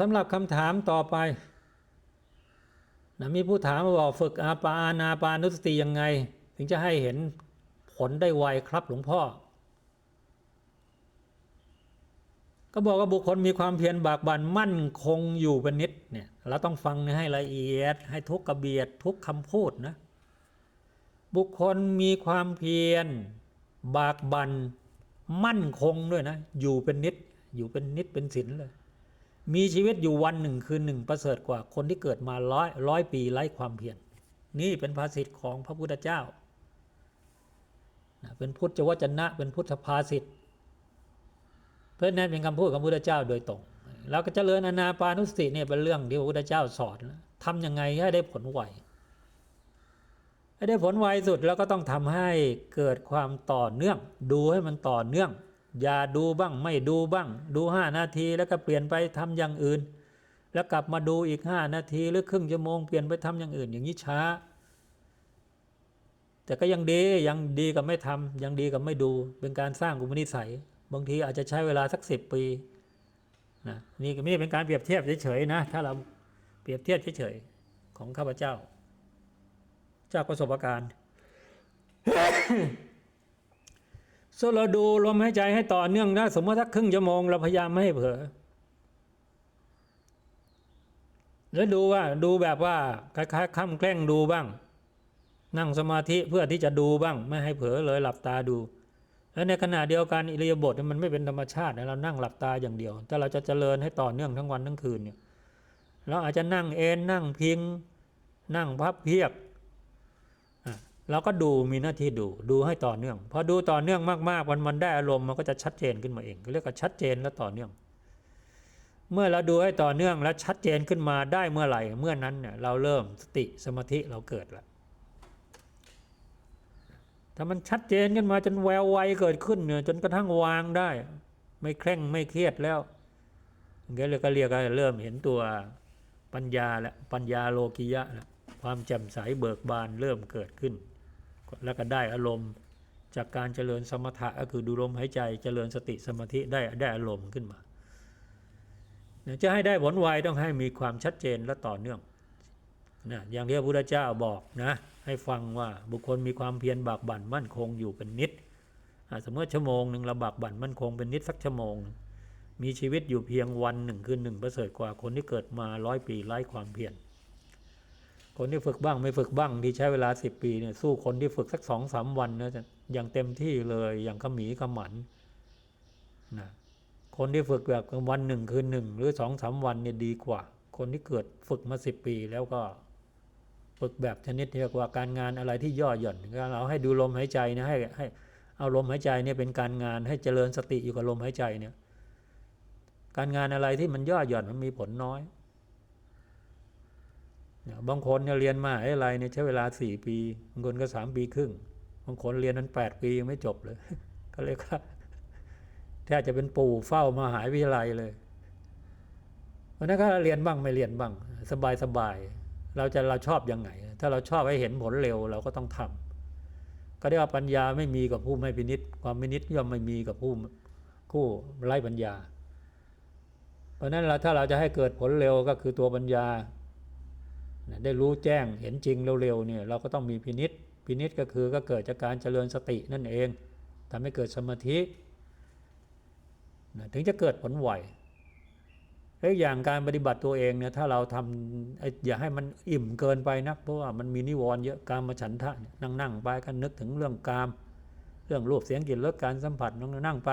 สำหรับคำถามต่อไปนะมีผู้ถามมาบอกฝึกอาปาอานาปานุสติยังไง ถึงจะให้เห็นผลได้ไวครับหลวงพ่อ ก็บอกว่าบุคคลมีความเพียรบากบั่นมั่นคงอยู่เป็นนิดเนี่ยเราต้องฟังให้ละเอียด ให้ทุกกระเบียดทุกคำพูดนะ บุคคลมีความเพียร บากบัน่นมั่นคงด้วยนะ อยู่เป็นนิด อยู่เป็นนิดเป็นศิลเลย มีชีวิตอยู่วันหนึ่งคืนหนึ่งประเสริฐกว่าคนที่เกิดมาร้อยร้อยปีไร้ความเพียรนี่เป็นภาษิตของพระพุทธเจ้า เป็นพุทธวจนะ เป็นพุทธภาษิตเพราะนั้นเป็นคำพูดของพระพุทธเจ้าโดยตรงแล้วก็เจริญอนาปานุสติเนี่ยเป็นเรื่องที่พระพุทธเจ้าสอนทำยังไงให้ได้ผลไวให้ได้ผลไวสุดแล้วก็ต้องทำให้เกิดความต่อเนื่อง ดูให้มันต่อเนื่อง อย่าดูบ้างไม่ดูบ้าง ดูห้านาทีแล้วก็เปลี่ยนไปทำอย่างอื่น แล้วกลับมาดูอีกห้านาทีหรือครึ่งชั่วโมงเปลี่ยนไปทำอย่างอื่นอย่างนี้ช้า แต่ก็ยังดียังดีกับไม่ทำยังดีกับไม่ดู เป็นการสร้างอุปนิสัย บางทีอาจจะใช้เวลาสักสิบปีนะนี่ไม่ได้เป็นการเปรียบเทียบเฉยๆนะถ้าเราเปรียบเทียบเฉยๆของข้าพเจ้า จากประสบการณ์ ส่วนเราดูลมหายใจให้ต่อเนื่องนะสมมติถ้าครึ่งชั่วโมงเราพยายามไม่ให้เผลอแล้วดูว่าดูแบบว่าคล้ายๆคล่ำแกล้งดูบ้าง นั่งสมาธิเพื่อที่จะดูบ้าง ไม่ให้เผลอเลยหลับตาดู แล้วในขณะเดียวกันอิริยาบถมันไม่เป็นธรรมชาติเรานั่งหลับตาอย่างเดียว แต่เราจะเจริญให้ต่อเนื่องทั้งวันทั้งคืนเนี่ยเราอาจจะนั่งเอนนั่งพิง นั่งพับเพียบ เราก็ดูมีหน้าที่ดูดูให้ต่อเนื่องพอดูต่อเนื่องมากๆมันมันได้อารมณ์มันก็จะชัดเจนขึ้นมาเองเรียกว่าชัดเจนและต่อเนื่อง เมื่อเราดูให้ต่อเนื่องและชัดเจนขึ้นมาได้เมื่อไหร่ เมื่อนั้นเนี่ยเราเริ่มสติสมาธิเราเกิดล้วถ้ามันชัดเจนขึ้นมาจนแววไวเกิดขึ้นเนี่ยจนกระทั่งวางได้ ไม่เคร่งไม่เครียดแล้วก็เลยก็เรียกว่าเริ่มเห็นตัวปัญญาแล้วปัญญาโลกิยะแล้วความแจ่มใสเบิกบานเริ่มเกิดขึ้น แล้วก็ได้อารมณ์ จากการเจริญสมถะก็คือดูลมหายใจเจริญสติสมาธิได้ได้อารมณ์ขึ้นมาจะให้ได้ผลไวต้องให้มีความชัดเจนและต่อเนื่องนะอย่างที่พระพุทธเจ้าบอกนะให้ฟังว่าบุคคลมีความเพียรบากบั่นมั่นคงอยู่เป็นนิดอะสมมติชั่วโมงหนึ่งเราบากบั่นมั่นคงเป็นนิดสักชั่วโมงหนึ่งมีชีวิตอยู่เพียงวันหนึ่งคืนหนึ่งประเสริฐกว่าคนที่เกิดมาร้อยปีไร้ความเพียร คนที่ฝึกบ้างไม่ฝึกบ้างที่ใช้เวลาสิบปีเนี่ยสู้คนที่ฝึกสักสองสามวันนะจะอย่างเต็มที่เลยอย่างขมีขมันนะคนที่ฝึกแบบวันหนึ่งคืนหนึ่งหรือสองสามวันเนี่ยดีกว่า คนที่เกิดฝึกมาสิบปีแล้วก็ฝึกแบบชนิดที่เรียกว่าการงานอะไรที่ย่อหย่อนเราให้ดูลมหายใจนะให้ให้เอาลมหายใจเนี่ยเป็นการงานให้เจริญสติอยู่กับลมหายใจเนี่ย การงานอะไรที่มันย่อหย่อนมันมีผลน้อย บางคนเนี่ยเรียนมาอะไรเนี่ยใช้เวลาสี่ปีบางคนก็สามปีครึ่งบางคนเรียนนั้นแปดปียังไม่จบเลย ก็เลยว่าแทบจะเป็นปู่เฝ้ามหาวิทยาลัยเลยวันนั้นก็เรียนบ้างไม่เรียนบ้าง สบายสบายเราจะเราชอบยังไง ถ้าเราชอบให้เห็นผลเร็วเราก็ต้องทำก็เรียกว่าปัญญาไม่มีกับผู้ไม่พินิษความพินิษย่อมไม่มีกับผู้ผู้ไร้ปัญญา เพราะนั้นเราถ้าเราจะให้เกิดผลเร็วก็คือตัวปัญญา ได้รู้แจ้งเห็นจริงเร็วๆเนี่ยเราก็ต้องมีพินิษพินิษก็คือก็เกิดจากการเจริญสตินั่นเองทำให้เกิดสมาธิถึงจะเกิดผลไหวแล้วอย่างการปฏิบัติตัวเองเนี่ยถ้าเราทำอย่าให้มันอิ่มเกินไปนักเพราะว่ามันมีนิวรณ์เยอะการมาฉันทะนั่งนั่งไปก็นึกถึงเรื่องกาม เรื่องรูปเสียงกลิ่นรสการสัมผัสนั่งนั่งไป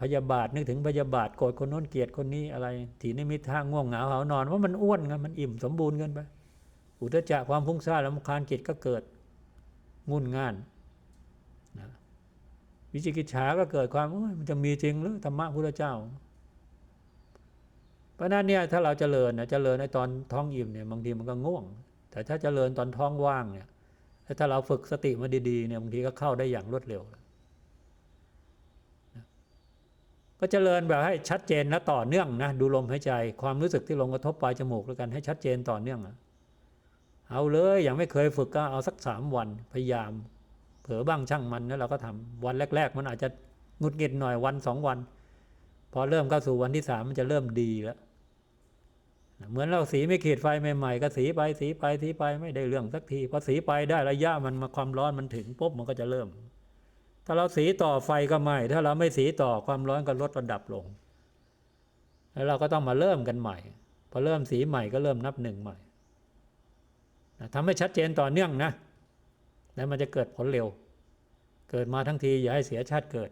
พยาบาทนึกถึงพยาบาทโกรธคนโน้นเกลียดคนนี้อะไรถีนิมิตท่าง่วงเหงาหานอนว่ามันอ้วนไงมันอิ่มสมบูรณ์เกินไปอุทจักความฟุ้งซ่านลำคาญจิตก็เกิดงุนง่านนะวิจิกิจฉาก็เกิดความมันจะมีจริงหรือธรรมะพุทธเจ้า เพราะนั้นเนี่ยถ้าเราจเจริญนะเจริญในตอนท้องอิ่มเนี่ยบางทีมันก็ง่วง แต่ถ้าเจริญตอนท้องว่างเนี่ยถ้าเราฝึกสติมาดีๆเนี่ยบางทีก็เข้าได้อย่างรวดเร็ว ก็เจริญแบบให้ชัดเจนและต่อเนื่องนะดูลมหายใจ ความรู้สึกที่ลงกระทบปลายจมูกแล้วกันให้ชัดเจนต่อเนื่องเอาเลยอย่างไม่เคยฝึกก็เอาสักสามวันพยายาม เผลอบ้างช่างมันแล้วเราก็ทำวันแรก ๆ มันอาจจะงุดหงิดหน่อยวันสองวัน พอเริ่มเข้าสู่วันที่สามมันจะเริ่มดีแล้วเหมือนเราสีไม่ขีดไฟใหม่ๆก็สีไปสีไปสีไปไม่ได้เรื่องสักทีพอสีไปได้ระยะมันมาความร้อนมันถึงปุ๊บมันก็จะเริ่ม ถ้าเราสีต่อไฟก็ไหม้ถ้าเราไม่สีต่อความร้อนก็ลดระดับลง แล้วเราก็ต้องมาเริ่มกันใหม่ พอเริ่มสีใหม่ก็เริ่มนับหนึ่งใหม่ทำให้ชัดเจนต่อเนื่องนะ แล้วมันจะเกิดผลเร็ว เกิดมาทั้งทีอย่าให้เสียชาติเกิด